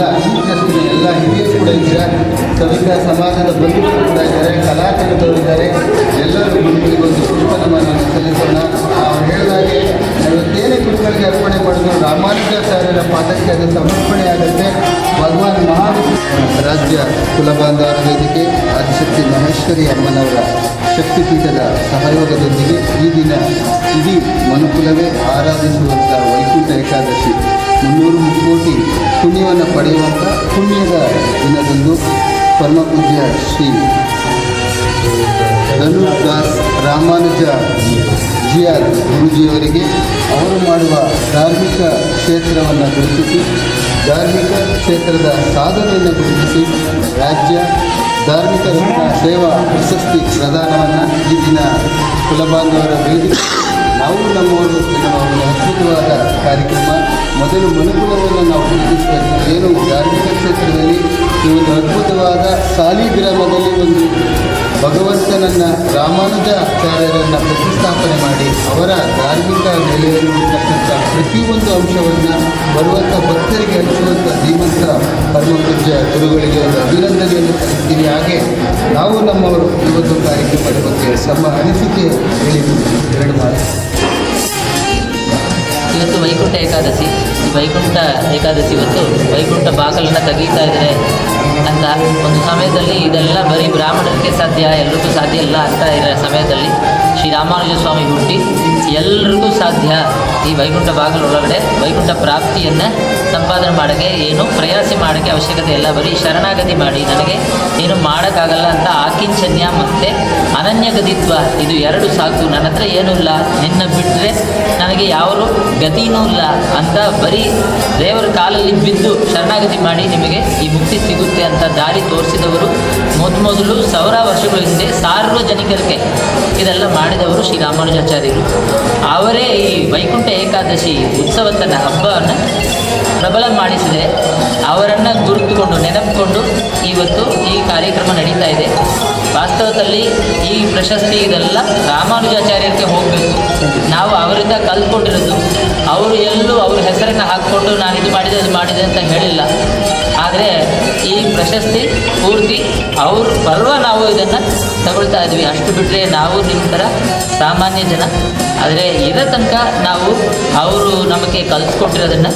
ಎಲ್ಲ ಟ್ರಸ್ಟಿನ ಎಲ್ಲ ಹಿರಿಯರು ಕೂಡ ಇದ್ದೀರಾ. ಸವಿಕ ಸಮಾಜದ ಬಂಧುಗಳು ಕೂಡ ಇದ್ದಾರೆ. ಕಲಾಕಂಡದವರು ಇದ್ದಾರೆ. ಎಲ್ಲರೂ ಒಂದು ಪುಷ್ಪ ಸಲ್ಲಿಸೋಣ. ಅರ್ಪಣೆ ಮಾಡಿದ್ರು. ರಾಮಾನುಜಾಚಾರ್ಯರ ಪಾದಕ್ಕೆ ಅದು ಸಮರ್ಪಣೆಯಾಗುತ್ತೆ ಭಗವಾನ್ ಮಹಾವಿಷ್ಣು ರಾಜ್ಯ ಕುಲಬಾಂಧವರ ವೇದಿಕೆ ಆದಿಶಕ್ತಿ ಮಹೇಶ್ವರಿ ಅಮ್ಮನವರ ಶಕ್ತಿಪೀಠದ ಸಹಯೋಗದೊಂದಿಗೆ ಈ ದಿನ ಇಡೀ ಮನುಕುಲವೇ ಆರಾಧಿಸುವಂಥ ವೈಕುಂಠ ಏಕಾದಶಿ. ಮುನ್ನೂರು ಮುಕ್ಕೋಟಿ ಪುಣ್ಯವನ್ನು ಪಡೆಯುವಂಥ ಪುಣ್ಯದ ದಿನದಂದು ಪರಮಪೂಜ್ಯ ಶ್ರೀ ಧನುರ್ದಾಸ್ ರಾಮಾನುಜ ಜಿ ಆರ್ ಗುರುಜಿಯವರಿಗೆ ಅವರು ಮಾಡುವ ಧಾರ್ಮಿಕ ಕ್ಷೇತ್ರವನ್ನು ಗುರುತಿಸಿ, ಧಾರ್ಮಿಕ ಕ್ಷೇತ್ರದ ಸಾಧನೆಯನ್ನು ಗುರುತಿಸಿ, ರಾಜ್ಯ ಧಾರ್ಮಿಕ ಸೇವಾ ಪ್ರಶಸ್ತಿ ಪ್ರದಾನವನ್ನು ಈ ದಿನ ಕುಲಬಾಂಧವರ ವೇದಿಕೆ ನಾವು ನಮ್ಮವರು ಎನ್ನುವ ಒಂದು ಅದ್ಭುತವಾದ ಕಾರ್ಯಕ್ರಮ. ಮೊದಲು ಮನುಕುಲವನ್ನು ನಾವು ಗುರುತಿಸಬೇಕು ಏನು ಧಾರ್ಮಿಕ ಕ್ಷೇತ್ರದಲ್ಲಿ, ಈ ಒಂದು ಅದ್ಭುತವಾದ ಸಾಲಿಗ್ರಾಮದಲ್ಲಿ ಒಂದು ಭಗವಂತನನ್ನ ರಾಮಾನುಜಾಚಾರ್ಯರನ್ನು ಪ್ರತಿಷ್ಠಾಪನೆ ಮಾಡಿ ಅವರ ಧಾರ್ಮಿಕ ನೆಲೆಯಲ್ಲಿರ್ತಕ್ಕಂಥ ಪ್ರತಿಯೊಂದು ಅಂಶವನ್ನು ಬರುವಂಥ ಭಕ್ತರಿಗೆ ಹಂಚುವಂಥ ಧೀಮಂತ ಪರಮಪೂಜ್ಯ ಗುರುಗಳಿಗೆ ಒಂದು ಅಭಿನಂದನೆಯನ್ನು ಸಲ್ಲಿಸ್ತೀವಿ ಹಾಗೆ ನಾವು ನಮ್ಮವರು ಇವತ್ತು ಕಾರ್ಯಕ್ರಮದ ಬಗ್ಗೆ ನಮ್ಮ ಅನಿಸಿಕೆ ಹೇಳಿದ್ದೀವಿ ಎರಡು ಮಾತು. ಇವತ್ತು ವೈಕುಂಠ ಏಕಾದಶಿ. ವೈಕುಂಠ ಏಕಾದಶಿ ಇವತ್ತು. ವೈಕುಂಠ ಬಾಗಲನ್ನು ತೆಗೀತಾ ಇದ್ದಾರೆ ಅಂತ ಒಂದು ಸಮಯದಲ್ಲಿ ಇದೆಲ್ಲ ಬರೀ ಬ್ರಾಹ್ಮಣರಿಗೆ ಸಾಧ್ಯ, ಎಲ್ರಿಗೂ ಸಾಧ್ಯ ಇಲ್ಲ ಅಂತ ಇರೋ ಸಮಯದಲ್ಲಿ ಶ್ರೀ ರಾಮಾನುಜ ಸ್ವಾಮಿ ಹುಟ್ಟಿ ಎಲ್ರಿಗೂ ಸಾಧ್ಯ ಈ ವೈಕುಂಠ ಬಾಗಿಲು ಒಳಗಡೆ ವೈಕುಂಠ ಪ್ರಾಪ್ತಿಯನ್ನು ಸಂಪಾದನೆ ಮಾಡೋಕ್ಕೆ, ಏನು ಪ್ರಯಾಸ ಮಾಡೋಕ್ಕೆ ಅವಶ್ಯಕತೆ ಇಲ್ಲ. ಬರೀ ಶರಣಾಗತಿ ಮಾಡಿ. ನನಗೆ ಏನು ಮಾಡೋಕ್ಕಾಗಲ್ಲ ಅಂತ ಆಕಿಂಚನ್ಯ ಮತ್ತು ಅನನ್ಯಗತಿತ್ವ. ಇದು ಎರಡು ಸಾಕು. ನನ್ನ ಹತ್ರ ಏನೂ ಇಲ್ಲ. ನಿನ್ನ ಬಿಟ್ಟರೆ ನನಗೆ ಯಾವ ಗತಿನೂ ಇಲ್ಲ ಅಂತ ಬರೀ ದೇವರ ಕಾಲಲ್ಲಿ ಬಿದ್ದು ಶರಣಾಗತಿ ಮಾಡಿ ನಿಮಗೆ ಈ ಮುಕ್ತಿ ಸಿಗುತ್ತೆ ಅಂತ ದಾರಿ ತೋರಿಸಿದವರು. ಮೊದಲು ಸಾವಿರ ವರ್ಷಗಳ ಹಿಂದೆ ಸಾರ್ವಜನಿಕರಿಗೆ ಇದೆಲ್ಲ ಮಾಡಿದವರು ಶ್ರೀ ರಾಮಾನುಜಾಚಾರ್ಯರು ಅವರೇ ಈ ವೈಕುಂಠ ಏಕಾದಶಿ ಉತ್ಸವತನ ಹಬ್ಬವನ್ನು ಪ್ರಬಲ ಮಾಡಿಸಿದರೆ ಅವರನ್ನು ಗುರುತುಕೊಂಡು, ನೆನಪುಕೊಂಡು ಇವತ್ತು ಈ ಕಾರ್ಯಕ್ರಮ ನಡೀತಾ ಇದೆ. ವಾಸ್ತವದಲ್ಲಿ ಈ ಪ್ರಶಸ್ತಿ ಇದೆಲ್ಲ ರಾಮಾನುಜಾಚಾರ್ಯರಿಗೆ ಹೋಗಬೇಕು. ಅವರಿಂದ ಕಲ್ತ್ಕೊಂಡಿರೋದು. ಅವರು ಎಲ್ಲೂ ಅವ್ರ ಹೆಸರನ್ನು ಹಾಕ್ಕೊಂಡು ನಾನು ಇದು ಮಾಡಿದೆ, ಅದು ಮಾಡಿದೆ ಅಂತ ಹೇಳಿಲ್ಲ. ಆದರೆ ಈ ಪ್ರಶಸ್ತಿ ಪೂರ್ತಿ ಅವ್ರ ಪರ್ವ ನಾವು ಇದನ್ನು ತಗೊಳ್ತಾ ಇದ್ವಿ. ಅಷ್ಟು ಬಿಟ್ಟರೆ ನಾವು ನಿಮ್ಮ ಥರ ಸಾಮಾನ್ಯ ಜನ. ಆದರೆ ಇರೋ ತನಕ ನಾವು ಅವರು ನಮಗೆ ಕಲಿಸ್ಕೊಟ್ಟಿರೋದನ್ನು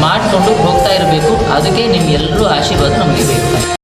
ಮಾಡಿಕೊಂಡು ಹೋಗ್ತಾ ಇರಬೇಕು. ಅದಕ್ಕೆ ನಿಮ್ಗೆಲ್ಲರೂ ಆಶೀರ್ವಾದ ನಮಗೆ ಬೇಕು.